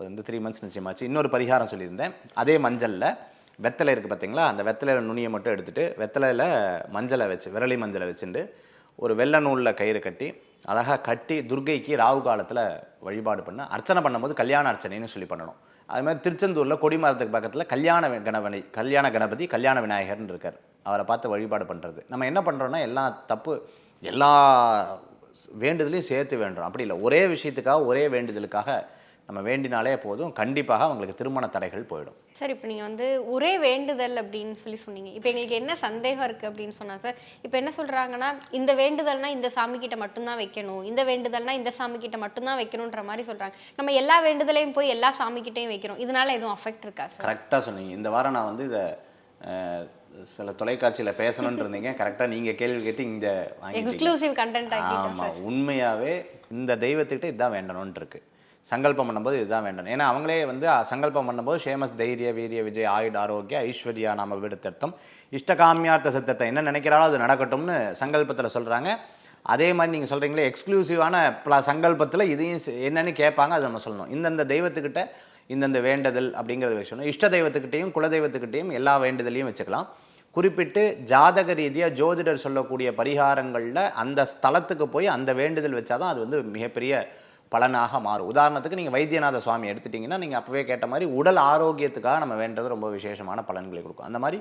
வந்து த்ரீ மந்த்ஸ் நிச்சயமாச்சு. இன்னொரு பரிகாரம் சொல்லியிருந்தேன். அதே மஞ்சளில் வெத்தலை இருக்குது பார்த்தீங்களா அந்த வெத்தலையில் நுனியை மட்டும் எடுத்துகிட்டு வெத்தலையில் மஞ்சளை வச்சு விரலி மஞ்சளை வச்சுட்டு ஒரு வெள்ளை நூலில் கயிறு கட்டி அழகாக கட்டி துர்க்கைக்கு ராகு காலத்தில் வழிபாடு பண்ண அர்ச்சனை பண்ணும்போது கல்யாண அர்ச்சனைன்னு சொல்லி பண்ணணும். அது மாதிரி திருச்செந்தூரில் கொடிமரத்துக்கு பக்கத்தில் கல்யாண வி- கணபதி கல்யாண கணபதி கல்யாண விநாயகர்னு இருக்கார். அவரை பார்த்து வழிபாடு பண்ணுறது நம்ம என்ன பண்ணுறோன்னா எல்லா தப்பு எல்லா வேண்டுதலையும் சேர்த்து வேண்டுறோம். அப்படி இல்லை. ஒரே விஷயத்துக்காக ஒரே வேண்டுதலுக்காக நம்ம வேண்டினாலே போதும். கண்டிப்பாக அவங்களுக்கு திருமண தடைகள் போயிடும். சார் இப்போ நீங்கள் வந்து ஒரே வேண்டுதல் அப்படின்னு சொல்லி சொன்னீங்க. இப்போ எங்களுக்கு என்ன சந்தேகம் இருக்குது அப்படின்னு சொன்னால் சார் இப்போ என்ன சொல்கிறாங்கன்னா இந்த வேண்டுதல்னா இந்த சாமி கிட்ட மட்டும்தான் வைக்கணும். இந்த வேண்டுதல்னா இந்த சாமி கிட்ட மட்டும்தான் வைக்கணுன்ற மாதிரி சொல்கிறாங்க நம்ம எல்லா வேண்டுதலையும் போய் எல்லா சாமி கிட்டேயும் வைக்கிறோம். இதனால எதுவும் அஃபெக்ட் இருக்கா சார்? கரெக்டாக சொன்னீங்க. இந்த வாரம் நான் வந்து இதை சில தொலைக்காட்சியில் பேசணும்னு இருந்தீங்க. கரெக்டாக நீங்கள் கேள்வி கேட்டு இங்கே வாங்கிட்டீங்க. எக்ஸ்க்ளூசிவ் கண்டென்ட் ஆமாம் உண்மையாகவே இந்த தெய்வத்துக்கிட்ட இதுதான் வேண்டணும்னு இருக்கு. சங்கல்பம் பண்ணும்போது இதுதான் வேண்டும் ஏன்னா அவங்களே வந்து சங்கல்பம் பண்ணும்போது ஷேமஸ் தைரிய வீரிய விஜய் ஆயுட் ஆரோக்கிய ஐஸ்வர்யா நாம விடுத்தர்த்தம் இஷ்டகாமியார்த்த சித்தத்தை என்ன நினைக்கிறாலோ அது நடக்கட்டும்னு சங்கல்பத்தில் சொல்கிறாங்க அதே மாதிரி நீங்கள் சொல்கிறீங்களே எக்ஸ்க்ளூசிவான பல சங்கல்பத்தில் இதையும் என்னென்னு கேட்பாங்க அதை நம்ம சொல்லணும். இந்தந்த தெய்வத்துக்கிட்ட இந்தந்த வேண்டுதல் அப்படிங்கிறத வச்சுக்கணும் இஷ்ட தெய்வத்துக்கிட்டையும் குலதெய்வத்துக்கிட்டையும் எல்லா வேண்டுதலையும் வச்சுக்கலாம். குறிப்பிட்டு ஜாதக ரீதியாக ஜோதிடர் சொல்லக்கூடிய பரிகாரங்களில் அந்த ஸ்தலத்துக்கு போய் அந்த வேண்டுதல் வச்சாதான் அது வந்து மிகப்பெரிய பலனாக மாறும். உதாரணத்துக்கு நீங்கள் வைத்தியநாத சுவாமி எடுத்துட்டிங்கன்னா நீங்கள் அப்போவே கேட்ட மாதிரி உடல் ஆரோக்கியத்துக்காக நம்ம வேண்டது ரொம்ப விசேஷமான பலன்களை கொடுக்கும். அந்த மாதிரி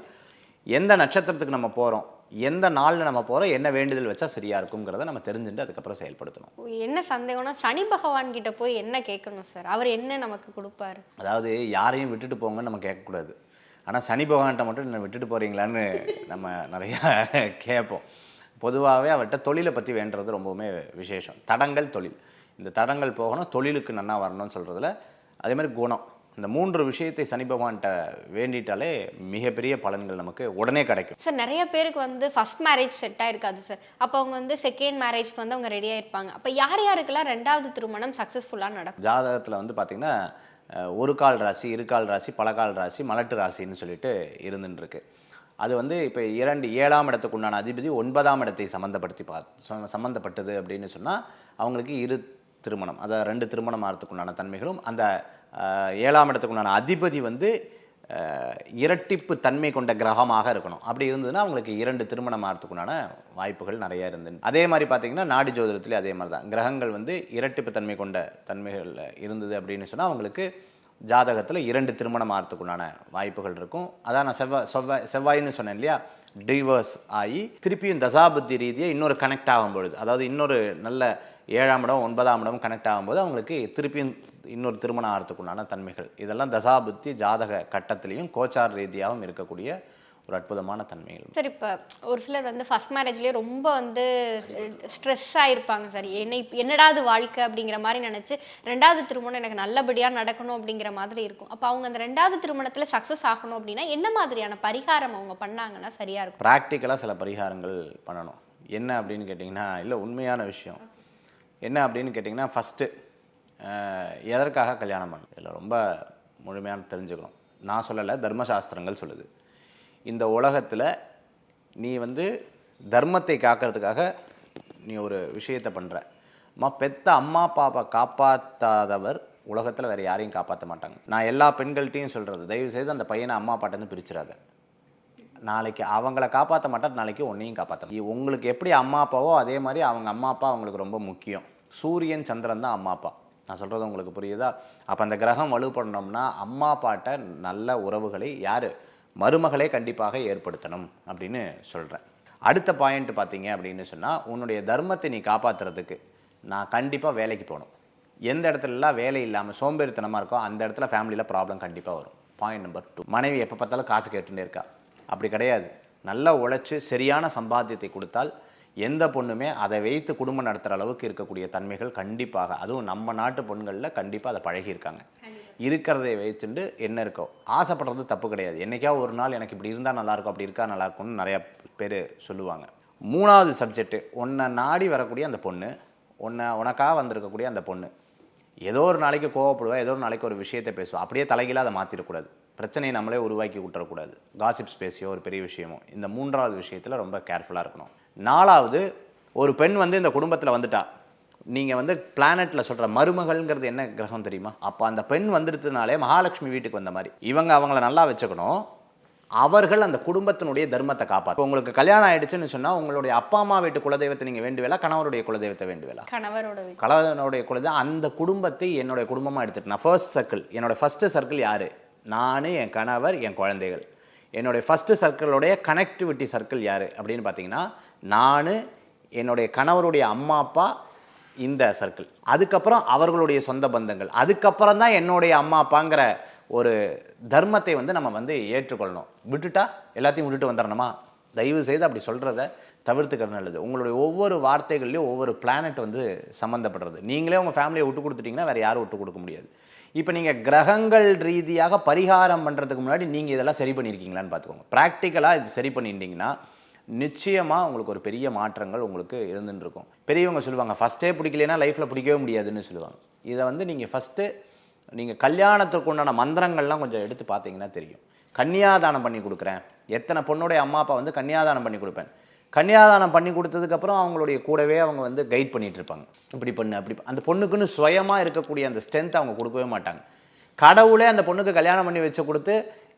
எந்த நட்சத்திரத்துக்கு நம்ம போகிறோம் எந்த நாளில் நம்ம போகிறோம் என்ன வேண்டுதல் வச்சா சரியாக இருக்குங்கிறத நம்ம தெரிஞ்சுட்டு அதுக்கப்புறம் செயல்படுத்தணும். என்ன சந்தேகம்னா சனி பகவான் கிட்ட போய் என்ன கேட்கணும் சார்? அவர் என்ன நமக்கு கொடுப்பாரு? அதாவது யாரையும் விட்டுட்டு போங்கன்னு நம்ம கேட்கக்கூடாது. ஆனால் சனி பகவான்கிட்ட மட்டும் என்ன விட்டுட்டு போகிறீங்களான்னு நம்ம நிறையா கேட்போம். பொதுவாகவே அவர்கிட்ட தொழிலை பற்றி வேண்டுறது ரொம்பவுமே விசேஷம். தடங்கள் தொழில். இந்த தடங்கள் போகணும் தொழிலுக்கு நன்னா வரணும்னு சொல்கிறதுல அதே மாதிரி குணம். இந்த மூன்று விஷயத்தை சனி பகவான்கிட்ட வேண்டிட்டாலே மிகப்பெரிய பலன்கள் நமக்கு உடனே கிடைக்கும். சார் நிறைய பேருக்கு வந்து ஃபர்ஸ்ட் மேரேஜ் செட் ஆயிருக்காது சார். அப்போ அவங்க வந்து செகண்ட் மேரேஜ்க்கு வந்து அவங்க ரெடியாக இருப்பாங்க அப்போ யார் யாருக்கெல்லாம் ரெண்டாவது திருமணம் சக்ஸஸ்ஃபுல்லாக நடக்கும்? ஜாதகத்தில் வந்து பார்த்திங்கன்னா ஒரு கால் ராசி இருகால் ராசி பலகால் ராசி மலட்டு ராசின்னு சொல்லிட்டு இருந்துன்னு இருக்கு அது வந்து இப்போ இரண்டு ஏழாம் இடத்துக்கு உண்டான அதிபதி ஒன்பதாம் இடத்தை சம்மந்தப்படுத்தி பா சம்ம- சம்மந்தப்பட்டது அப்படின்னு சொன்னால் அவங்களுக்கு இரு திருமணம். அதாவது ரெண்டு திருமணம் ஆகிறதுக்குண்டான தன்மைகளும் அந்த ஏழாம் இடத்துக்கு உண்டான அதிபதி வந்து இரட்டிப்பு தன்மை கொண்ட கிரகமாக இருக்கணும். அப்படி இருந்ததுன்னா அவங்களுக்கு இரண்டு திருமணம் ஆகிறதுக்குண்டான வாய்ப்புகள் நிறைய இருந்தது. அதே மாதிரி பார்த்தீங்கன்னா நாடி ஜோதிடத்துலேயும் அதே மாதிரி தான். கிரகங்கள் வந்து இரட்டிப்பு தன்மை கொண்ட தன்மைகள் இருந்தது அப்படின்னு சொன்னால் அவங்களுக்கு ஜாதகத்தில் இரண்டு திருமணம் ஆகிறதுக்குண்டான வாய்ப்புகள் இருக்கும். அதான் நான் செவ்வாய் செவ்வாய் செவ்வாயின்னு சொன்னேன் இல்லையா? டிவர்ஸ் ஆகி திருப்பியும் தசாபுத்தி ரீதியாக இன்னொரு கனெக்ட் ஆகும் பொழுது அதாவது இன்னொரு நல்ல ஏழாம் இடம் ஒன்பதாம் இடம் கனெக்ட் ஆகும்போது அவங்களுக்கு திருப்பியும் இன்னொரு திருமணம் ஆகிறதுக்குண்டான தன்மைகள். இதெல்லாம் தசாபுத்தி ஜாதக கட்டத்திலையும் கோச்சார் ரீதியாகவும் இருக்கக்கூடிய ஒரு அற்புதமான தன்மைகள். சார் இப்போ ஒரு சிலர் வந்து ஃபர்ஸ்ட் மேரேஜ்லேயே ரொம்ப வந்து ஸ்ட்ரெஸ் ஆயிருப்பாங்க சார். என்ன இப்ப என்னடா இது வாழ்க்கை அப்படிங்கிற மாதிரி நினச்சி ரெண்டாவது திருமணம் எனக்கு நல்லபடியாக நடக்கணும் அப்படிங்கிற மாதிரி இருக்கும். அப்போ அவங்க அந்த ரெண்டாவது திருமணத்தில் சக்ஸஸ் ஆகணும் அப்படின்னா என்ன மாதிரியான பரிகாரம் அவங்க பண்ணாங்கன்னா சரியாக இருக்கும்? ப்ராக்டிக்கலாக சில பரிகாரங்கள் பண்ணணும். என்ன அப்படின்னு கேட்டிங்கன்னா இல்லை உண்மையான விஷயம். என்ன அப்படின்னு கேட்டிங்கன்னா ஃபஸ்ட்டு எதற்காக கல்யாணம் பண்ணணும்? இதில் ரொம்ப முழுமையான தெரிஞ்சுக்கணும். நான் சொல்லலை தர்மசாஸ்திரங்கள் சொல்லுது. இந்த உலகத்தில் நீ வந்து தர்மத்தை காக்கிறதுக்காக நீ ஒரு விஷயத்தை பண்ணுற அம்மா பெத்த அம்மா பாப்பா காப்பாற்றாதவர் உலகத்தில் வேறு யாரையும் காப்பாற்ற மாட்டாங்க. நான் எல்லா பெண்கள்கிட்டையும் சொல்கிறது தயவு செய்து அந்த பையனை அம்மா அப்பாட்டேருந்து பிரிச்சிடாத. நாளைக்கு அவங்கள காப்பாற்ற மாட்டா நாளைக்கு உன்னையும் காப்பாற்ற உங்களுக்கு எப்படி அம்மா அப்பாவோ அதே மாதிரி அவங்க அம்மா அப்பா அவங்களுக்கு ரொம்ப முக்கியம். சூரியன் சந்திரன் தான் அம்மா அப்பா. நான் சொல்கிறது உங்களுக்கு புரியுதா? அப்போ அந்த கிரகம் வலுப்படணும்னா அம்மா அப்பாட்ட நல்ல உறவுகளை யார்? மருமகளே கண்டிப்பாக ஏற்படுத்தணும் அப்படின்னு சொல்கிறேன் அடுத்த பாயிண்ட் பார்த்தீங்க அப்படின்னு சொன்னால் உன்னுடைய தர்மத்தை நீ காப்பாற்றுறதுக்கு நான் கண்டிப்பாக வேலைக்கு போகணும். எந்த இடத்துலலாம் வேலை இல்லாமல் சோம்பேறித்தனமாக இருக்கோ அந்த இடத்துல ஃபேமிலியில் ப்ராப்ளம் கண்டிப்பாக வரும். பாயிண்ட் நம்பர் டூ மனைவி எப்போ பார்த்தாலும் காசு கேட்டுகிட்டே இருக்கா. அப்படி கிடையாது. நல்லா உழைச்சி சரியான சம்பாத்தியத்தை கொடுத்தால் எந்த பொண்ணுமே அதை வைத்து குடும்பம் நடத்துகிற அளவுக்கு இருக்கக்கூடிய தன்மைகள் கண்டிப்பாக அதுவும் நம்ம நாட்டு பொண்களில் கண்டிப்பாக அதை பழகியிருக்காங்க. இருக்கிறதை வைத்துட்டு என்ன இருக்கோ ஆசைப்படுறது தப்பு கிடையாது. என்னைக்கா ஒரு நாள் எனக்கு இப்படி இருந்தால் நல்லாயிருக்கும் அப்படி இருக்கா நல்லா இருக்கும்னு நிறையா பேர் சொல்லுவாங்க. மூணாவது சப்ஜெக்ட்டு உன்னை நாடி வரக்கூடிய அந்த பொண்ணு உன்னை உனக்காக வந்திருக்கக்கூடிய அந்த பொண்ணு ஏதோ ஒரு நாளைக்கு கோவப்படுவா ஏதோ ஒரு நாளைக்கு ஒரு விஷயத்தை பேசுவா அப்படியே தலைகீழாக அதை மாற்றிடக்கூடாது பிரச்சனையை நம்மளே உருவாக்கி விட்டுறக்கூடாது. காசிப்ஸ் பேசியோ ஒரு பெரிய விஷயமோ இந்த மூன்றாவது விஷயத்தில் ரொம்ப கேர்ஃபுல்லாக இருக்கணும். நாலாவது ஒரு பெண் வந்து இந்த குடும்பத்தில் வந்துட்டா. நீங்கள் வந்து பிளானெட்டில் சொல்கிற மருமகள்ங்கிறது என்ன கிரகம் தெரியுமா? அப்போ அந்த பெண் வந்துடுறதுனாலே மகாலட்சுமி வீட்டுக்கு வந்த மாதிரி. இவங்க அவங்கள நல்லா வச்சுக்கணும். அவர்கள் அந்த குடும்பத்தினுடைய தர்மத்தை காப்பாற்று உங்களுக்கு கல்யாணம் ஆயிடுச்சுன்னு சொன்னால் உங்களுடைய அப்பா அம்மா வீட்டு குலதெய்வத்தை நீங்கள் வேண்டுவேலா கணவருடைய குலதெய்வத்தை வேண்டுவேலா? கணவரோட வீட்டு. கலவனுடைய குலதெய்வம் அந்த குடும்பத்தை என்னுடைய குடும்பமாக எடுத்துட்டு நான் ஃபர்ஸ்ட் சர்க்கிள் என்னோட ஃபஸ்ட்டு சர்க்கிள் யார்? நான் என் கணவர் என் குழந்தைகள். என்னுடைய ஃபஸ்ட்டு சர்க்கிளுடைய கனெக்டிவிட்டி சர்க்கிள் யார்? அப்படின்னு பார்த்தீங்கன்னா நான் என்னுடைய கணவருடைய அம்மா அப்பா இந்த சர்க்கிள் அதுக்கப்புறம் அவர்களுடைய சொந்த பந்தங்கள். அதுக்கப்புறம் தான் என்னுடைய அம்மா அப்பாங்கிற ஒரு தர்மத்தை வந்து நம்ம வந்து ஏற்றுக்கொள்ளணும். விட்டுட்டா எல்லாத்தையும் விட்டுட்டு வந்துடணுமா? தயவு செய்து அப்படி சொல்கிறத தவிர்த்துக்கிறது நல்லது உங்களுடைய ஒவ்வொரு வார்த்தைகள்லையும் ஒவ்வொரு பிளானட் வந்து சம்மந்தப்படுறது நீங்களே உங்கள் ஃபேமிலியை விட்டு கொடுத்துட்டிங்கன்னா வேறு யாரும் விட்டு கொடுக்க முடியாது. இப்போ நீங்கள் கிரகங்கள் ரீதியாக பரிகாரம் பண்ணுறதுக்கு முன்னாடி நீங்கள் இதெல்லாம் சரி பண்ணியிருக்கீங்களான்னு பார்த்துக்கோங்க. ப்ராக்டிக்கலாக இது சரி பண்ணிட்டீங்கன்னா நிச்சயமாக உங்களுக்கு ஒரு பெரிய மாற்றங்கள் உங்களுக்கு இருந்துன்னு இருக்கும் பெரியவங்க சொல்லுவாங்க ஃபஸ்ட்டே பிடிக்கலனா லைஃப்பில் பிடிக்கவே முடியாதுன்னு சொல்லுவாங்க. இதை வந்து நீங்கள் ஃபஸ்ட்டு நீங்கள் கல்யாணத்துக்கு உண்டான மந்திரங்கள்லாம் கொஞ்சம் எடுத்து பார்த்தீங்கன்னா தெரியும். கன்னியாதானம் பண்ணி கொடுக்குறேன். எத்தனை பொண்ணுடைய அம்மா அப்பா வந்து கன்னியாதானம் பண்ணி கொடுப்பேன். கன்னியாதானம் பண்ணி கொடுத்ததுக்கப்புறம் அவங்களுடைய கூடவே அவங்க வந்து கைட் பண்ணிகிட்டு இருப்பாங்க இப்படி பண்ணு அப்படி அந்த பொண்ணுக்குன்னு சுயமாக இருக்கக்கூடிய அந்த ஸ்ட்ரென்த் அவங்க கொடுக்கவே மாட்டாங்க. கடவுளே அந்த பொண்ணுக்கு கல்யாணம் பண்ணி வச்சு கொடுத்து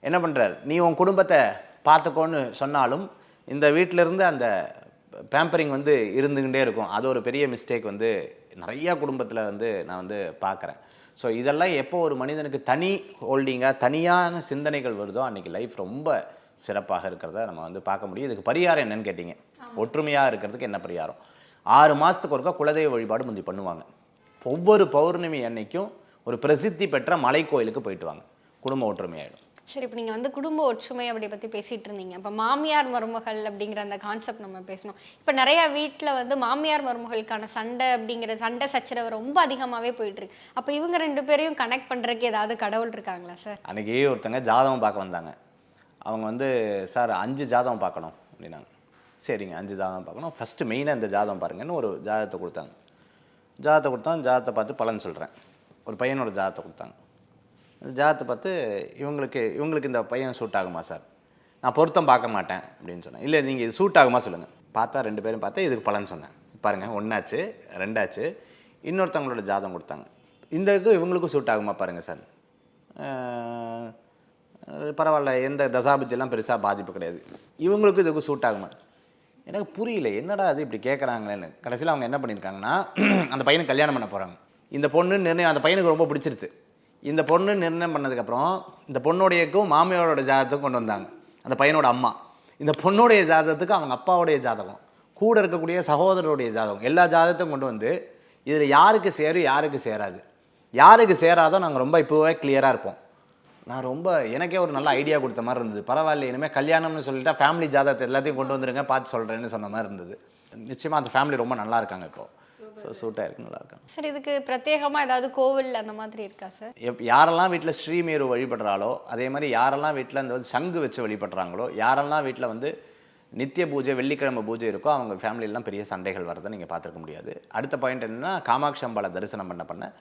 என்ன பண்ணுறார் நீ உன் குடும்பத்தை பார்த்துக்கோன்னு சொன்னாலும் இந்த வீட்டில இருந்து அந்த பேம்பரிங் வந்து இருந்துக்கிட்டே இருக்கும். அது ஒரு பெரிய மிஸ்டேக் வந்து நிறையா குடும்பத்தில் வந்து நான் வந்து பார்க்குறேன் ஸோ இதெல்லாம் எப்போ ஒரு மனிதனுக்கு தனி ஹோல்டிங்காக தனியான சிந்தனைகள் வருதோ அன்றைக்கி லைஃப் ரொம்ப சிறப்பாக இருக்கிறத நம்ம வந்து பார்க்க முடியும். இதுக்கு பரிகாரம் என்னன்னு கேட்டிங்க. ஒற்றுமையாக இருக்கிறதுக்கு என்ன பரிகாரம்? ஆறு மாதத்துக்கு ஒருக்கா குலதெய்வ வழிபாடு முந்தி பண்ணுவாங்க. ஒவ்வொரு பௌர்ணமி அன்னைக்கும் ஒரு பிரசித்தி பெற்ற மலை கோயிலுக்கு போயிட்டு வாங்க. குடும்ப ஒற்றுமையாயிடும். சரி இப்போ நீங்கள் வந்து குடும்ப ஒற்றுமை அப்படி பற்றி பேசிகிட்டு இருந்தீங்க. இப்போ மாமியார் மருமகள் அப்படிங்கிற அந்த கான்செப்ட் நம்ம பேசணும். இப்போ நிறையா வீட்டில் வந்து மாமியார் மருமகளுக்கான சண்டை அப்படிங்கிற சண்டை சச்சரவு ரொம்ப அதிகமாகவே போயிட்டுருக்கு அப்போ இவங்க ரெண்டு பேரையும் கனெக்ட் பண்ணுறதுக்கு ஏதாவது கடவுள் இருக்காங்களா சார் அன்றைக்கி ஒருத்தங்க ஜாதகம் பார்க்க வந்தாங்க. அவங்க வந்து சார் அஞ்சு ஜாதகம் பார்க்கணும் அப்படின்னாங்க. சரிங்க அஞ்சு ஜாதகம் பார்க்கணும். ஃபஸ்ட்டு மெயினாக இந்த ஜாதகம் பாருங்கன்னு ஒரு ஜாதகத்தை கொடுத்தாங்க. ஜாதகத்தை கொடுத்தா ஜாதகத்தை பார்த்து பலன் சொல்கிறேன் ஒரு பையனோட ஜாதகத்தை கொடுத்தாங்க. அந்த ஜாதகத்தை பார்த்து இவங்களுக்கு இவங்களுக்கு இந்த பையன் சூட் ஆகுமா சார்? நான் பொருத்தம் பார்க்க மாட்டேன் அப்படின்னு சொன்னேன். இல்லை நீங்கள் இது சூட் ஆகுமா சொல்லுங்கள் பார்த்தா ரெண்டு பேரும் பார்த்தா இதுக்கு பலன் சொன்னேன். பாருங்கள் ஒன்றாச்சு ரெண்டாச்சு. இன்னொருத்தவங்களோட ஜாதகம் கொடுத்தாங்க. இந்த இதுக்கும் இவங்களுக்கும் சூட் ஆகுமா பாருங்கள் சார்? பரவாயில்ல எந்த தசாபுத்தியெல்லாம் பெருசாக பாதிப்பு கிடையாது. இவங்களுக்கும் இதுக்கு சூட் ஆகுமா? எனக்கு புரியல என்னடா அது இப்படி கேட்குறாங்களேன்னு கடைசியில் அவங்க என்ன பண்ணியிருக்காங்கன்னா அந்த பையனுக்கு கல்யாணம் பண்ண போகிறாங்க இந்த பொண்ணு நிர்ணயம் அந்த பையனுக்கு ரொம்ப பிடிச்சிருச்சு. இந்த பொண்ணு நிர்ணயம் பண்ணதுக்கப்புறம் இந்த பொண்ணுடையக்கும் மாமியாரோட ஜாதகத்துக்கும் கொண்டு வந்தாங்க. அந்த பையனோட அம்மா. இந்த பொண்ணுடைய ஜாதகத்துக்கு அவங்க அப்பாவுடைய ஜாதகம். கூட இருக்கக்கூடிய சகோதரருடைய ஜாதகம். எல்லா ஜாதகத்தையும் கொண்டு வந்து இதில் யாருக்கு சேரும் யாருக்கு சேராது. யாருக்கு சேராதோ நாங்கள் ரொம்ப இப்போவே கிளியராக இருப்போம். நான் ரொம்ப எனக்கே ஒரு நல்ல ஐடியா கொடுத்த மாதிரி இருந்தது. பரவாயில்ல இனிமேல் கல்யாணம்னு சொல்லிட்டா ஃபேமிலி ஜாதகத்தை எல்லாத்தையும் கொண்டு வந்துருங்க பார்த்து சொல்கிறேன்னு சொன்ன மாதிரி இருந்தது. நிச்சயமாக அந்த ஃபேமிலி ரொம்ப நல்லா இருக்காங்க இப்போ. ஸோ சூட்டாக இருக்கு நல்லா இருக்காங்க. சார் இதுக்கு பிரத்யேகமாக ஏதாவது கோவில் அந்த மாதிரி இருக்கா சார்? எப் யாரெல்லாம் வீட்டில் ஸ்ரீமேரு வழிபடுறாளோ அதே மாதிரி யாரெல்லாம் வீட்டில் இந்த வந்து சங்கு வச்சு வழிபடுறாங்களோ யாரெல்லாம் வீட்டில் வந்து நித்திய பூஜை வெள்ளிக்கிழமை பூஜை இருக்கோ அவங்க ஃபேமிலியெல்லாம் பெரிய சண்டைகள் வரதை நீங்கள் பார்த்துருக்க முடியாது. அடுத்த பாயிண்ட் என்னன்னா காமாட்சி அம்பாளை தரிசனம் பண்ண பண்ண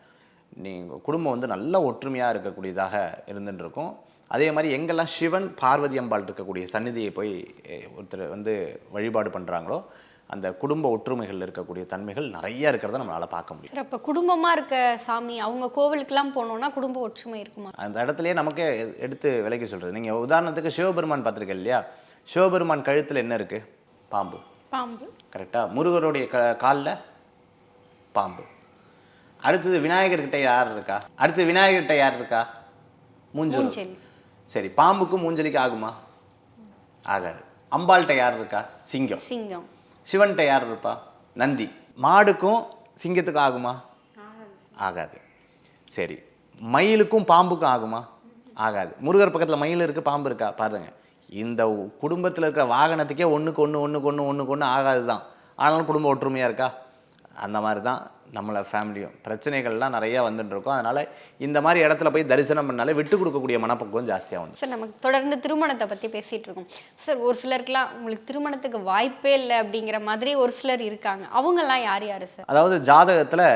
நீங்கள் குடும்பம் வந்து நல்ல ஒற்றுமையாக இருக்கக்கூடியதாக இருந்துட்டு இருக்கும் அதே மாதிரி எங்கெல்லாம் சிவன் பார்வதி அம்பாள் இருக்கக்கூடிய சந்நிதியை போய் ஒருத்தர் வந்து வழிபாடு பண்ணுறாங்களோ அந்த குடும்ப ஒற்றுமைகள் இருக்கக்கூடிய தன்மைகள் நிறைய இருக்கிறத நம்மளால் பார்க்க முடியும். சார் அப்போ குடும்பமாக இருக்க சாமி அவங்க கோவிலுக்கெல்லாம் போனோம்னா குடும்ப ஒற்றுமை இருக்குமா? அந்த இடத்துலயே நமக்கே எடுத்து விலைக்கு சொல்கிறது நீங்கள் உதாரணத்துக்கு சிவபெருமான் பார்த்துருக்கீங்க இல்லையா? சிவபெருமான் கழுத்தில் என்ன இருக்குது பாம்பு. பாம்பு. கரெக்டாக முருகருடைய க காலில் பாம்பு. அடுத்தது விநாயகர்கிட்ட யார் இருக்கா? அடுத்து விநாயகர்கிட்ட யார் இருக்கா? மூஞ்சல். சரி பாம்புக்கும் மூஞ்சலிக்கு ஆகுமா? ஆகாது. அம்பாள்கிட்ட யார் இருக்கா? சிங்கம். சிங்கம். சிவன்கிட்ட யார் இருப்பா? நந்தி. மாடுக்கும் சிங்கத்துக்கும் ஆகுமா? ஆகாது. சரி மயிலுக்கும் பாம்புக்கும் ஆகுமா? ஆகாது. முருகர் பக்கத்தில் மயில் இருக்குது பாம்பு இருக்கா? பாருங்க. இந்த குடும்பத்தில் இருக்கிற வாகனத்துக்கே ஒன்றுக்கு ஒன்று ஒன்றுக்கு ஒன்று ஒன்றுக்கு ஒன்று ஆகாது தான் ஆனாலும் குடும்ப ஒற்றுமையாக இருக்கா? அந்த மாதிரி தான் நம்மளை ஃபேமிலியும் பிரச்சனைகள்லாம் நிறையா வந்துட்டு இருக்கும் அதனால் இந்த மாதிரி இடத்துல போய் தரிசனம் பண்ணாலே விட்டு கொடுக்கக்கூடிய மனப்பக்குவம் ஜாஸ்தியாக வந்து சார் நமக்கு தொடர்ந்து திருமணத்தை பற்றி பேசிகிட்டு இருக்கோம். சார் ஒரு சிலருக்குலாம் உங்களுக்கு திருமணத்துக்கு வாய்ப்பே இல்லை அப்படிங்கிற மாதிரி ஒரு சிலர் இருக்காங்க. அவங்கெல்லாம் யார் யார் சார் அதாவது ஜாதகத்தில்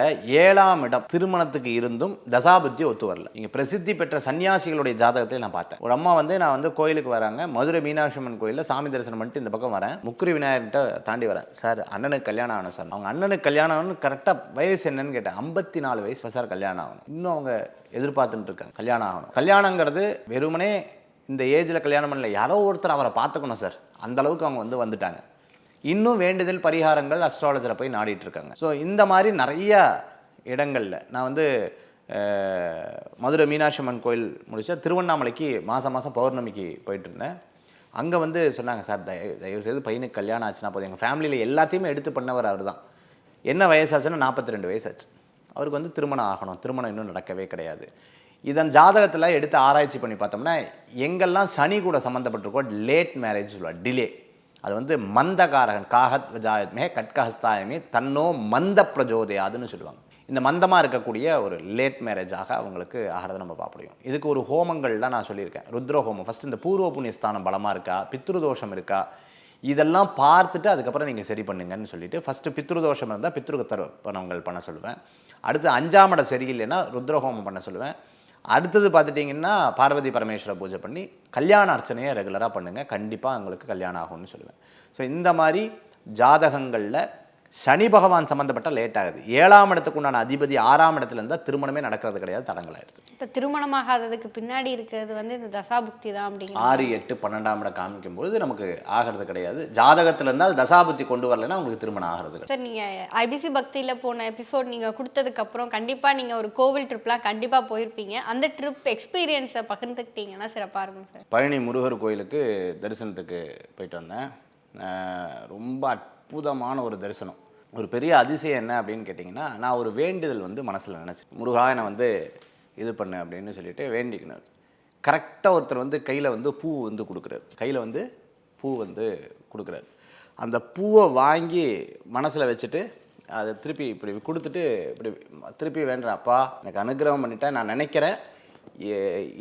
ஏழாம் இடம் திருமணத்துக்கு இருந்தும் தசாபுத்தி ஒத்து வரல. நீங்கள் பிரசித்தி பெற்ற சன்னியாசிகளுடைய ஜாதகத்தை நான் பார்த்தேன். ஒரு அம்மா வந்து நான் வந்து கோயிலுக்கு வராங்க. மதுரை மீனாட்சி அம்மன் கோயிலில் சாமி தரிசனம் பண்ணிட்டு இந்த பக்கம் வரேன். முக்குரி விநாயகர்கிட்ட தாண்டி வரேன். சார் அண்ணனுக்கு கல்யாணம் ஆகணும் சார் அவங்க அண்ணனுக்கு கல்யாணம் ஆகணும் கரெக்டாக வயசு என்னன்னு கேட்டேன். ஐம்பத்தி நாலு வயசு சார் கல்யாணம் ஆகணும். இன்னும் அவங்க எதிர்பார்த்துட்டு இருக்காங்க கல்யாணம் ஆகணும். கல்யாணங்கிறது வெறுமனே இந்த ஏஜில் கல்யாணம் பண்ணல. யாரோ ஒருத்தர் அவரை பார்த்துக்கணும் சார். அந்த அளவுக்கு அவங்க வந்து வந்துட்டாங்க. இன்னும் வேண்டுதல் பரிகாரங்கள் அஸ்ட்ராலஜரை போய் நாடிட்டு இருக்காங்க ஸோ இந்த மாதிரி நிறைய இடங்களில் நான் வந்து மதுரை மீனாட்சி அம்மன் கோயில் முடிச்சா திருவண்ணாமலைக்கு மாதம் மாதம் பௌர்ணமிக்கு போயிட்டு இருந்தேன் அங்கே வந்து சொன்னாங்க சார் தயவு தயவு செய்து பையனுக்கு கல்யாணம் ஆச்சுன்னா போதும். எங்கள் ஃபேமிலியில் எல்லாத்தையுமே எடுத்து பண்ணவர் அவர் தான் என்ன வயசாச்சுன்னா நாற்பத்தி ரெண்டு வயசாச்சு. அவருக்கு வந்து திருமணம் ஆகணும். திருமணம் இன்னும் நடக்கவே கிடையாது. இதன் ஜாதகத்தில் எடுத்து ஆராய்ச்சி பண்ணி பார்த்தோம்னா எங்கெல்லாம் சனி கூட சம்மந்தப்பட்டிருக்கோ லேட் மேரேஜ் சொல்லுவாள் டிலே அது வந்து மந்தகாரகன் காகத் ஜாயத்மே கட்கஹஸ்தாயமே தன்னோ மந்த பிரஜோதயாதுன்னு சொல்லுவாங்க. இந்த மந்தமாக இருக்கக்கூடிய ஒரு லேட் மேரேஜாக அவங்களுக்கு ஆகிறத நம்ம பார்க்க முடியும். இதுக்கு ஒரு ஹோமங்கள்லாம் நான் சொல்லியிருக்கேன். ருத்ர ஹோமம் ஃபஸ்ட் இந்த பூர்வ புண்ணியஸ்தானம் பலமாக இருக்கா? பித்ருதோஷம் இருக்கா? இதெல்லாம் பார்த்துட்டு அதுக்கப்புறம் நீங்கள் சரி பண்ணுங்கன்னு சொல்லிட்டு ஃபஸ்ட்டு பித்ருதோஷம் இருந்தால் பித்ரு தர்ப்பணங்கள் பண்ண சொல்லுவேன். அடுத்து அஞ்சாம் இடம் சரியில்லைன்னா ருத்ரஹோமம் பண்ண சொல்லுவேன். அடுத்தது பார்த்துட்டிங்கன்னா பார்வதி பரமேஸ்வர பூஜை பண்ணி கல்யாண அர்ச்சனையை ரெகுலராக பண்ணுங்கள் கண்டிப்பாக உங்களுக்கு கல்யாணம் ஆகும்னு சொல்லுவேன். ஸோ இந்த மாதிரி ஜாதகங்களில் சனி பகவான் சம்மந்தப்பட்ட லேட் ஆகுது. ஏழாம் இடத்துக்கு உண்டான அதிபதி ஆறாம் இடத்துல இருந்தால் திருமணமே நடக்கிறது கிடையாது தடங்களாயிருது இப்போ திருமணமாகாததுக்கு பின்னாடி இருக்கிறது வந்து இந்த தசாபுக்தி தான் அப்படிங்கிற ஆறு எட்டு பன்னெண்டாம் இடம் காமிக்கும்பொழுது நமக்கு ஆகிறது கிடையாது. ஜாதகத்தில் இருந்தால் தசாபுத்தி கொண்டு வரலைன்னா உங்களுக்கு திருமணம் ஆகிறது கிடையாது. சார் நீங்கள் ஐபிசி பக்தியில் போன எபிசோட் நீங்கள் கொடுத்ததுக்கப்புறம் கண்டிப்பாக நீங்கள் ஒரு கோவில் ட்ரிப்லாம் கண்டிப்பாக போயிருப்பீங்க. அந்த ட்ரிப் எக்ஸ்பீரியன்ஸை பகிர்ந்துக்கிட்டீங்கன்னா சிறப்பாக இருக்கும் சார். பழனி முருகர் கோயிலுக்கு தரிசனத்துக்கு போயிட்டு வந்தேன். ரொம்ப அற்புதமான ஒரு தரிசனம். ஒரு பெரிய அதிசயம் என்ன அப்படின்னு கேட்டிங்கன்னா நான் ஒரு வேண்டுதல் வந்து மனசில் நினச்சேன். முருகா என்னை வந்து இது பண்ணு அப்படின்னு சொல்லிட்டு வேண்டிக்கணும் கரெக்டாக ஒருத்தர் வந்து கையில் வந்து பூ வந்து கொடுக்குறாரு. கையில் வந்து பூ வந்து கொடுக்குறாரு. அந்த பூவை வாங்கி மனசில் வச்சுட்டு அதை திருப்பி இப்படி கொடுத்துட்டு இப்படி திருப்பி வேண்டேன் அப்பா எனக்கு அனுகிரகம் பண்ணிட்டேன் நான் நினைக்கிறேன்.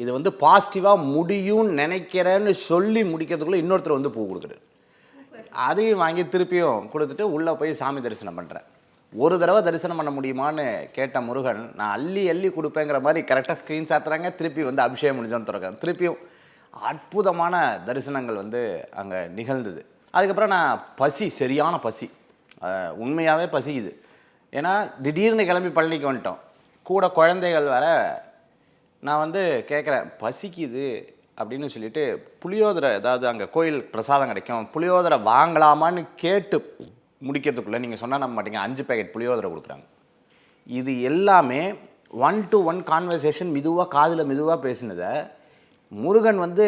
இது வந்து பாசிட்டிவாக முடியும்னு நினைக்கிறேன்னு சொல்லி முடிக்கிறதுக்குள்ளே இன்னொருத்தர் வந்து பூ கொடுக்குறாரு. அதையும் வாங்கி திருப்பியும் கொடுத்துட்டு உள்ளே போய் சாமி தரிசனம் பண்ணுறேன் ஒரு தடவை தரிசனம் பண்ண முடியுமான்னு கேட்ட முருகன் நான் அள்ளி அள்ளி கொடுப்பேங்கிற மாதிரி கரெக்டாக ஸ்க்ரீன் சாத்துறாங்க திருப்பி வந்து அபிஷேகம் முடிஞ்சோன்னு திறக்கிறேன் திருப்பியும் அற்புதமான தரிசனங்கள் வந்து அங்கே நிகழ்ந்தது. அதுக்கப்புறம் நான் பசி சரியான பசி. உண்மையாகவே பசிக்குது. ஏன்னா திடீர்னு கிளம்பி பழனிக்கு வந்துட்டோம். கூட குழந்தைகள் வர நான் வந்து கேட்குறேன் பசிக்குது அப்படின்னு சொல்லிட்டு புளியோதரை ஏதாவது அங்கே கோயில் பிரசாதம் கிடைக்கும் புளியோதரை வாங்கலாமான்னு கேட்டு முடிக்கிறதுக்குள்ளே நீங்கள் சொன்னால் நம்ப மாட்டீங்க. அஞ்சு பேக்கெட் புளியோதரை கொடுக்குறாங்க. இது எல்லாமே ஒன் டு ஒன் கான்வர்சேஷன் மெதுவாக காதில் மெதுவாக பேசினதை முருகன் வந்து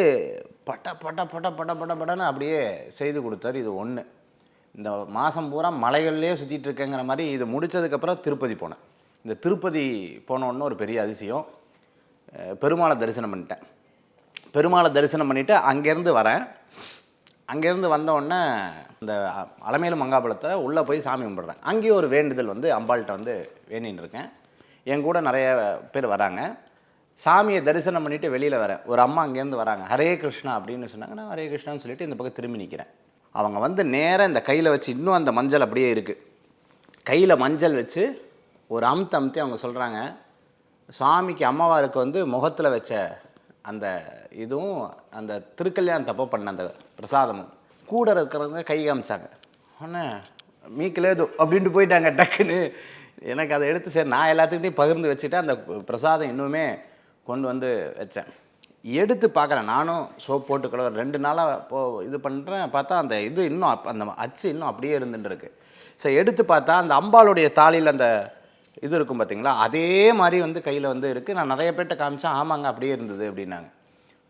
பட்ட பட்ட பட்ட பட்ட பட்ட பட்டன்னு அப்படியே செய்து கொடுத்தார். இது ஒன்று இந்த மாதம் பூரா மலைகள்லேயே சுற்றிட்டு இருக்கேங்கிற மாதிரி இது முடிச்சதுக்கப்புறம் திருப்பதி போனேன். இந்த திருப்பதி போனோன்னு ஒரு பெரிய அதிசயம். பெருமாளை தரிசனம் பண்ணிட்டேன். பெருமாளை தரிசனம் பண்ணிவிட்டு அங்கேருந்து வரேன். அங்கேருந்து வந்த உடனே இந்த அலமேலு மங்காபுலத்தை உள்ளே போய் சாமி கும்பிட்றேன். அங்கேயும் ஒரு வேண்டுதல் வந்து அம்பாள்கிட்ட வந்து வேண்டின்னு இருக்கேன். என் கூட நிறைய பேர் வராங்க. சாமியை தரிசனம் பண்ணிவிட்டு வெளியில் வரேன். ஒரு அம்மா அங்கேருந்து வராங்க. ஹரே கிருஷ்ணா அப்படின்னு சொன்னாங்க. நான் ஹரே கிருஷ்ணான்னு சொல்லிட்டு இந்த பக்கம் திரும்பி நிற்கிறேன் அவங்க வந்து நேராக இந்த கையில் வச்சு இன்னும் அந்த மஞ்சள் அப்படியே இருக்குது கையில் மஞ்சள் வச்சு ஒரு அமுத்து அமுத்தி அவங்க சொல்கிறாங்க சுவாமிக்கு அம்மாவாருக்கு வந்து முகத்தில் வச்ச அந்த இதுவும் அந்த திருக்கல்யாணம் தப்போ பண்ண அந்த பிரசாதமும். கூட இருக்கிறவங்க கை காமிச்சாங்க. உடனே மீக்கிலேது அப்படின்ட்டு போயிட்டாங்க டக்குன்னு. எனக்கு அதை எடுத்து சரி நான் எல்லாத்துக்கிட்டையும் பகிர்ந்து வச்சுட்டு அந்த பிரசாதம் இன்னுமே கொண்டு வந்து வச்சேன். எடுத்து பார்க்குறேன். நானும் சோப் போட்டு கழுவ ரெண்டு நாளாக போ இது பண்ணுறேன் பார்த்தா அந்த இது இன்னும் அப்- அந்த அச்சு இன்னும் அப்படியே இருந்துட்டுருக்கு. சரி எடுத்து பார்த்தா அந்த அம்பாளுடைய தாலியில் அந்த இது இருக்கும் பார்த்தீங்களா அதே மாதிரி வந்து கையில் வந்து இருக்குது நான் நிறைய பேர்கிட்ட காமிச்சேன் ஆமாங்க அப்படியே இருந்தது அப்படின்னாங்க.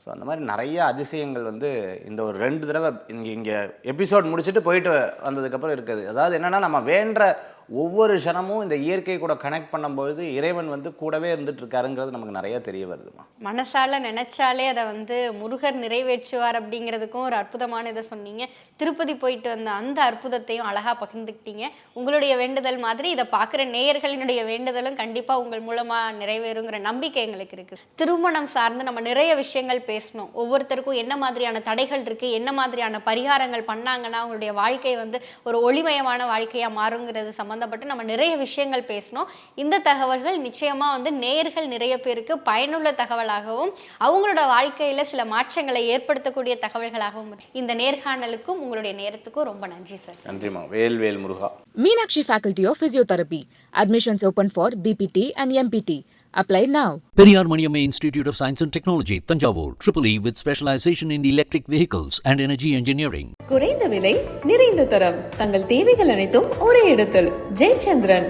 ஸோ அந்த மாதிரி நிறைய அதிசயங்கள் வந்து இந்த ஒரு ரெண்டு தடவை இங்கே இங்கே எபிசோட் முடிச்சுட்டு போயிட்டு வந்ததுக்கப்புறம் இருக்குது. அதாவது என்னென்னா நம்ம வேண்டுற ஒவ்வொரு க்ஷணமும் இந்த இயற்கை கூட கனெக்ட் பண்ணும்பொழுது இறைவன் வந்து கூடவே இருந்துட்டு இருக்காருங்கிறது நமக்கு நிறைய தெரிய வருதுமா மனசால நினைச்சாலே அதை வந்து முருகர் நிறைவேற்றுவார் அப்படிங்கிறதுக்கும் ஒரு அற்புதமான இதை சொன்னீங்க. திருப்பதி போயிட்டு வந்த அந்த அற்புதத்தையும் அழகா பகிர்ந்துக்கிட்டீங்க. உங்களுடைய வேண்டுதல் மாதிரி இதை பார்க்குற நேயர்களினுடைய வேண்டுதலும் கண்டிப்பா உங்கள் மூலமா நிறைவேறுங்கிற நம்பிக்கை எங்களுக்கு இருக்கு. திருமணம் சார்ந்து நம்ம நிறைய விஷயங்கள் பேசணும். ஒவ்வொருத்தருக்கும் என்ன மாதிரியான தடைகள் இருக்கு என்ன மாதிரியான பரிகாரங்கள் பண்ணாங்கன்னா அவங்களுடைய வாழ்க்கை வந்து ஒரு ஒளிமயமான வாழ்க்கையா மாறுங்கிறது சம்மந்தப்பட்டு நம்ம நிறைய விஷயங்கள் பேசணும் இந்த தகவல்கள் நிச்சயமா வந்து நேயர்கள் நிறைய பேருக்கு பயனுள்ள தகவலாகவும் அவங்களோட வாழ்க்கையில சில மாற்றங்களை ஏற்படுத்தக்கூடிய தகவல்களாகவும். இந்த நேர்காணலுக்கும் உங்களுடைய நேரத்துக்கும் ரொம்ப நன்றி சார் நன்றிம்மா வேல் வேல் முருகா Meenakshi Faculty of Physiotherapy. Admissions open for BPT and MPT. Apply now. Periyar Maniamma Institute of Science and Technology, Tanjavur, Triple E with specialization in electric vehicles and energy engineering. குறைந்த விலை நிறைந்த தரம் தங்கள் தேவைகள் அனைத்தும் ஒரே இடத்தில் ஜெயச்சந்திரன்